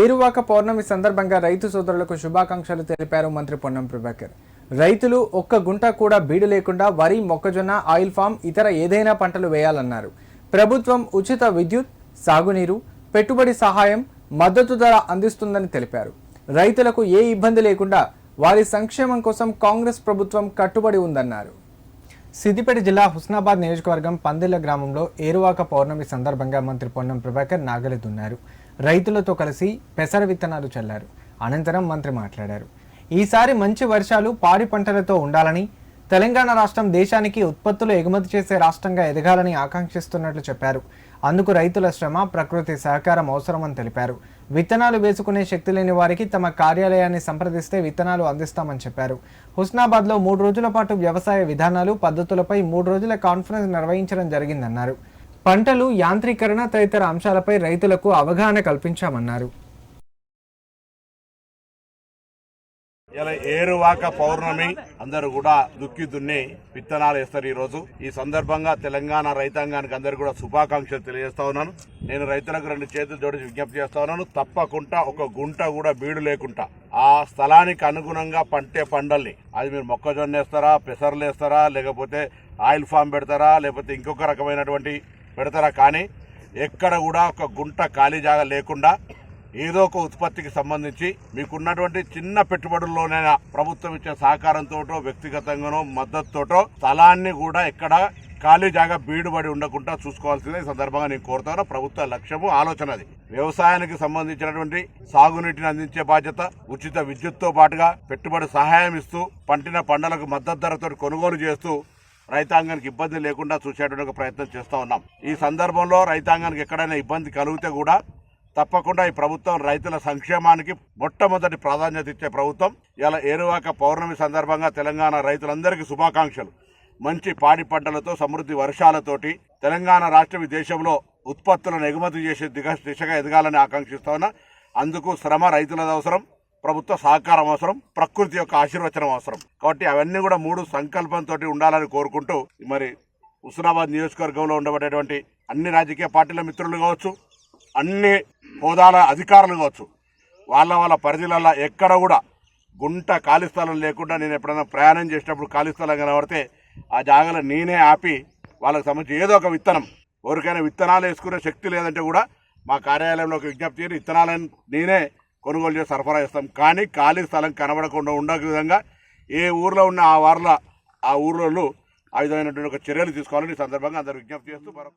ఏరువాక పౌర్ణమి సందర్భంగా రైతు సోదరులకు శుభాకాంక్షలు తెలిపారు మంత్రి పొన్నం ప్రభాకర్. రైతులు ఒక్క గుంట కూడా బీడు లేకుండా వరి మొక్కజొన్న ఆయిల్ ఫామ్ ఇతర ఏదైనా పంటలు వేయాలన్నారు. ప్రభుత్వం ఉచిత విద్యుత్ సాగునీరు పెట్టుబడి సహాయం మద్దతు ధర అందిస్తుందని తెలిపారు. రైతులకు ఏ ఇబ్బంది లేకుండా వారి సంక్షేమం కోసం కాంగ్రెస్ ప్రభుత్వం కట్టుబడి ఉందన్నారు. సిద్దిపేట జిల్లా హుస్నాబాద్ నియోజకవర్గం పందిళ్ళ గ్రామంలో ఏరువాక పౌర్ణమి సందర్భంగా మంత్రి పొన్నం ప్రభాకర్ నాగలి దున్నారు. రైతులతో కలిసి పెసర విత్తనాలు చల్లారు. అనంతరం మంత్రి మాట్లాడారు. ఈసారి మంచి వర్షాలు పాడి పంటలతో ఉండాలని తెలంగాణ రాష్ట్రం దేశానికి ఉత్పత్తులు ఎగుమతి చేసే రాష్ట్రంగా ఎదగాలని ఆకాంక్షిస్తున్నట్లు చెప్పారు. అందుకు రైతుల శ్రమ ప్రకృతి సహకారం అవసరమని తెలిపారు. విత్తనాలు వేసుకునే శక్తి లేని వారికి తమ కార్యాలయాన్ని సంప్రదిస్తే విత్తనాలు అందిస్తామని చెప్పారు. హుస్నాబాద్లో మూడు రోజుల పాటు వ్యవసాయ విధానాలు పద్ధతులపై మూడు రోజుల కాన్ఫరెన్స్ నిర్వహించడం జరిగిందన్నారు. పంటలు యాంత్రీకరణ తదితర అంశాలపై రైతులకు అవగాహన కల్పించామన్నారు. ఇలా ఏరువాక పౌర్ణమి అందరూ కూడా దుక్కి దున్ని విత్తనాలు వేస్తారు ఈరోజు. ఈ సందర్భంగా తెలంగాణ రైతాంగానికి అందరు కూడా శుభాకాంక్షలు తెలియజేస్తా ఉన్నాను. నేను రైతులకు రెండు చేతులు జోడించి విజ్ఞప్తి చేస్తా ఉన్నాను. తప్పకుండా ఒక గుంట కూడా బీడు లేకుండా ఆ స్థలానికి అనుగుణంగా పంటే పంటల్ని అది మీరు మొక్కజొన్న వేస్తారా పెసర్లు వేస్తారా లేకపోతే ఆయిల్ ఫామ్ పెడతారా లేకపోతే ఇంకొక రకమైనటువంటి పెడతారా కానీ ఎక్కడ కూడా ఒక గుంట ఖాళీ జాగా లేకుండా ఏదో ఒక ఉత్పత్తికి సంబంధించి మీకున్నటువంటి చిన్న పెట్టుబడుల్లోనైనా ప్రభుత్వం ఇచ్చే సహకారంతోటో వ్యక్తిగతంగానో మద్దతుతోటో స్థలాన్ని కూడా ఎక్కడ ఖాళీ జాగా బీడుబడి ఉండకుండా చూసుకోవాల్సిందే. ఈ సందర్భంగా నేను కోరుతాను. ప్రభుత్వ లక్ష్యము ఆలోచన అది. వ్యవసాయానికి సంబంధించినటువంటి సాగునీటిని అందించే బాధ్యత ఉచిత విద్యుత్తో పాటుగా పెట్టుబడి సహాయం ఇస్తూ పంటిన పంటలకు మద్దతు ధరతో కొనుగోలు చేస్తూ రైతాంగానికి ఇబ్బంది లేకుండా చూసేటువంటి ప్రయత్నం చేస్తూ ఉన్నాం. ఈ సందర్భంలో రైతాంగానికి ఎక్కడైనా ఇబ్బంది కలిగితే కూడా తప్పకుండా ఈ ప్రభుత్వం రైతుల సంక్షేమానికి మొట్టమొదటి ప్రాధాన్యత ఇచ్చే ప్రభుత్వం. ఇలా ఏరువాక పౌర్ణమి సందర్భంగా తెలంగాణ రైతులందరికీ శుభాకాంక్షలు. మంచి పాడి పంటలతో సమృద్ధి వర్షాలతోటి తెలంగాణ రాష్ట్రం ఈ దేశంలో ఉత్పత్తులను ఎగుమతి చేసే దిగ దిశగా ఎదగాలని ఆకాంక్షిస్తా ఉన్నా. అందుకు శ్రమ రైతులది అవసరం ప్రభుత్వ సహకారం అవసరం ప్రకృతి యొక్క ఆశీర్వచనం అవసరం. కాబట్టి అవన్నీ కూడా మూడు సంకల్పంతో ఉండాలని కోరుకుంటూ మరి హుస్నాబాద్ నియోజకవర్గంలో ఉండబడేటువంటి అన్ని రాజకీయ పార్టీల మిత్రులు కావచ్చు అన్ని హోదాల అధికారులు కావచ్చు వాళ్ళ వాళ్ళ పరిధిలలో ఎక్కడ కూడా గుంట ఖాళీ స్థలం లేకుండా నేను ఎప్పుడైనా ప్రయాణం చేసినప్పుడు ఖాళీ స్థలం కనబడితే ఆ జాగాలో నేనే ఆపి వాళ్ళకి సంబంధించి ఏదో ఒక విత్తనం ఎవరికైనా విత్తనాలు వేసుకునే శక్తి లేదంటే కూడా మా కార్యాలయంలో ఒక విజ్ఞప్తి చేసి విత్తనాలను నేనే కొనుగోలు చేసి సరఫరా చేస్తాం. కానీ ఖాళీ స్థలం కనబడకుండా ఉండే విధంగా ఏ ఊర్లో ఉన్న ఆ వార్ల ఆ ఊర్లలో ఆ విధమైనటువంటి ఒక చర్యలు తీసుకోవాలని ఈ సందర్భంగా అందరూ విజ్ఞప్తి చేస్తూ మరొక